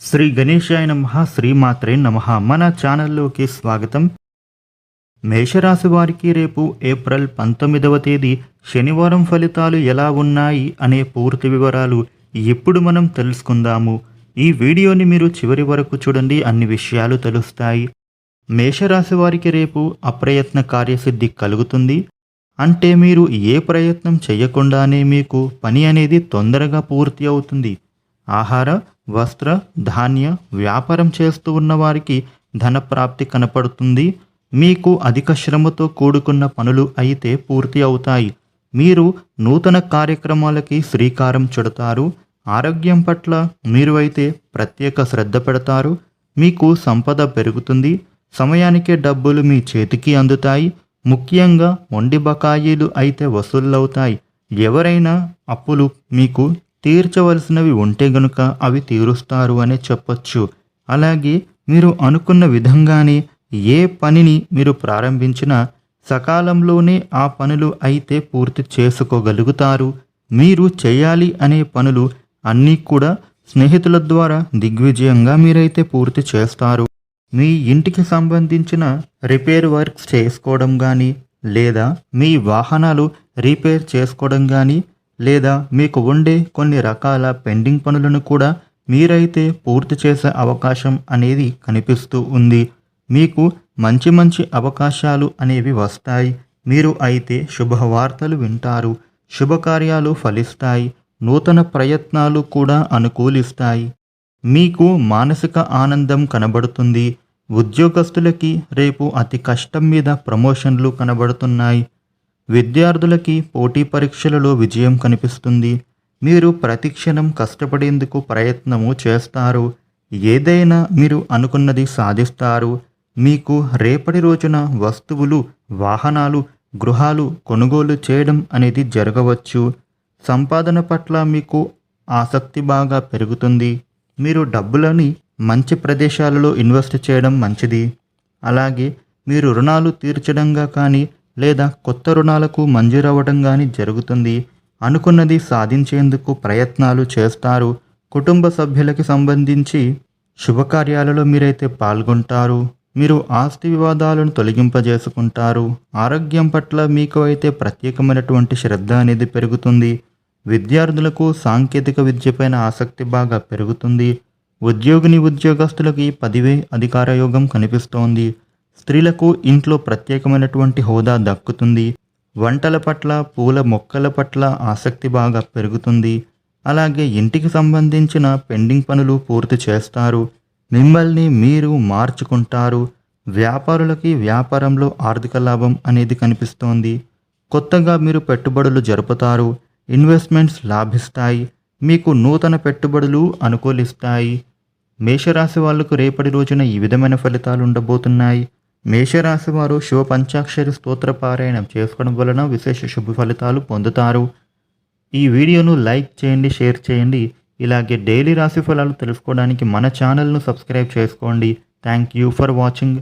శ్రీ గణేశాయ నమ శ్రీమాత్రే నమ. మన ఛానల్లోకి స్వాగతం. మేషరాశి వారికి రేపు ఏప్రిల్ పంతొమ్మిదవ తేదీ శనివారం ఫలితాలు ఎలా ఉన్నాయి అనే పూర్తి వివరాలు ఇప్పుడు మనం తెలుసుకుందాము. ఈ వీడియోని మీరు చివరి వరకు చూడండి అన్ని విషయాలు తెలుస్తాయి. మేషరాశి వారికి రేపు అప్రయత్న కార్యసిద్ధి కలుగుతుంది. అంటే మీరు ఏ ప్రయత్నం చేయకుండానే మీకు పని అనేది తొందరగా పూర్తి అవుతుంది. ఆహార వస్త్ర ధాన్య వ్యాపారం చేస్తూ ఉన్నవారికి ధనప్రాప్తి కనపడుతుంది. మీకు అధిక శ్రమతో కూడుకున్న పనులు అయితే పూర్తి అవుతాయి. మీరు నూతన కార్యక్రమాలకి శ్రీకారం చుడతారు. ఆరోగ్యం పట్ల మీరు అయితే ప్రత్యేక శ్రద్ధ పెడతారు. మీకు సంపద పెరుగుతుంది. సమయానికే డబ్బులు మీ చేతికి అందుతాయి. ముఖ్యంగా మొండి బకాయిలు అయితే వసూళ్ళవుతాయి ఎవరైనా అప్పులు మీకు తీర్చవలసినవి ఉంటే గనుక అవి తీరుస్తారు అనే చెప్పొచ్చు. అలాగే మీరు అనుకున్న విధంగానే ఏ పనిని మీరు ప్రారంభించినా సకాలంలోనే ఆ పనులు అయితే పూర్తి చేసుకోగలుగుతారు. మీరు చేయాలి అనే పనులు అన్నీ కూడా స్నేహితుల ద్వారా దిగ్విజయంగా మీరైతే పూర్తి చేస్తారు. మీ ఇంటికి సంబంధించిన రిపేర్ వర్క్స్ చేసుకోవడం కానీ లేదా మీ వాహనాలు రిపేర్ చేసుకోవడం కానీ లేదా మీకు ఉండే కొన్ని రకాల పెండింగ్ పనులను కూడా మీరైతే పూర్తి చేసే అవకాశం అనేది కనిపిస్తూ ఉంది. మీకు మంచి మంచి అవకాశాలు అనేవి వస్తాయి. మీరు అయితే శుభవార్తలు వింటారు. శుభకార్యాలు ఫలిస్తాయి. నూతన ప్రయత్నాలు కూడా అనుకూలిస్తాయి. మీకు మానసిక ఆనందం కనబడుతుంది. ఉద్యోగస్తులకి రేపు అతి కష్టం మీద ప్రమోషన్లు కనబడుతున్నాయి. విద్యార్థులకి పోటీ పరీక్షలలో విజయం కనిపిస్తుంది. మీరు ప్రతిక్షణం కష్టపడేందుకు ప్రయత్నము చేస్తారు. ఏదైనా మీరు అనుకున్నది సాధిస్తారు. మీకు రేపటి రోజున వస్తువులు వాహనాలు గృహాలు కొనుగోలు చేయడం అనేది జరగవచ్చు. సంపాదన పట్ల మీకు ఆసక్తి బాగా పెరుగుతుంది. మీరు డబ్బులని మంచి ప్రదేశాలలో ఇన్వెస్ట్ చేయడం మంచిది. అలాగే మీరు రుణాలు తీర్చడంగా కానీ లేదా కొత్త రుణాలకు మంజూరవ్వడం కానీ జరుగుతుంది అనుకున్నది సాధించేందుకు ప్రయత్నాలు చేస్తారు. కుటుంబ సభ్యులకి సంబంధించి శుభకార్యాలలో మీరైతే పాల్గొంటారు. మీరు ఆస్తి వివాదాలను తొలగింపజేసుకుంటారు. ఆరోగ్యం పట్ల మీకు అయితే ప్రత్యేకమైనటువంటి శ్రద్ధ అనేది పెరుగుతుంది. విద్యార్థులకు సాంకేతిక విద్యపైన ఆసక్తి బాగా పెరుగుతుంది. ఉద్యోగిని ఉద్యోగస్తులకి పదివే అధికార యోగం కనిపిస్తోంది. స్త్రీలకు ఇంట్లో ప్రత్యేకమైనటువంటి హోదా దక్కుతుంది. వంటల పట్ల పూల మొక్కల పట్ల ఆసక్తి బాగా పెరుగుతుంది. అలాగే ఇంటికి సంబంధించిన పెండింగ్ పనులు పూర్తి చేస్తారు. మిమ్మల్ని మీరు మార్చుకుంటారు. వ్యాపారులకి వ్యాపారంలో ఆర్థిక లాభం అనేది కనిపిస్తోంది. కొత్తగా మీరు పెట్టుబడులు జరుపుతారు. ఇన్వెస్ట్మెంట్స్ లాభిస్తాయి. మీకు నూతన పెట్టుబడులు అనుకూలిస్తాయి. మేషరాశి వాళ్ళకు రేపటి రోజున ఈ విధమైన ఫలితాలు ఉండబోతున్నాయి. మేషరాశి వారు శివ పంచాక్షరి స్తోత్ర పారాయణం చేసుకోవడం వలన విశేష శుభ ఫలితాలు పొందుతారు. ఈ వీడియోను లైక్ చేయండి షేర్ చేయండి. ఇలాగే డైలీ రాశి ఫలాలు తెలుసుకోవడానికి మన ఛానల్ను సబ్స్క్రైబ్ చేసుకోండి. Thank you for watching.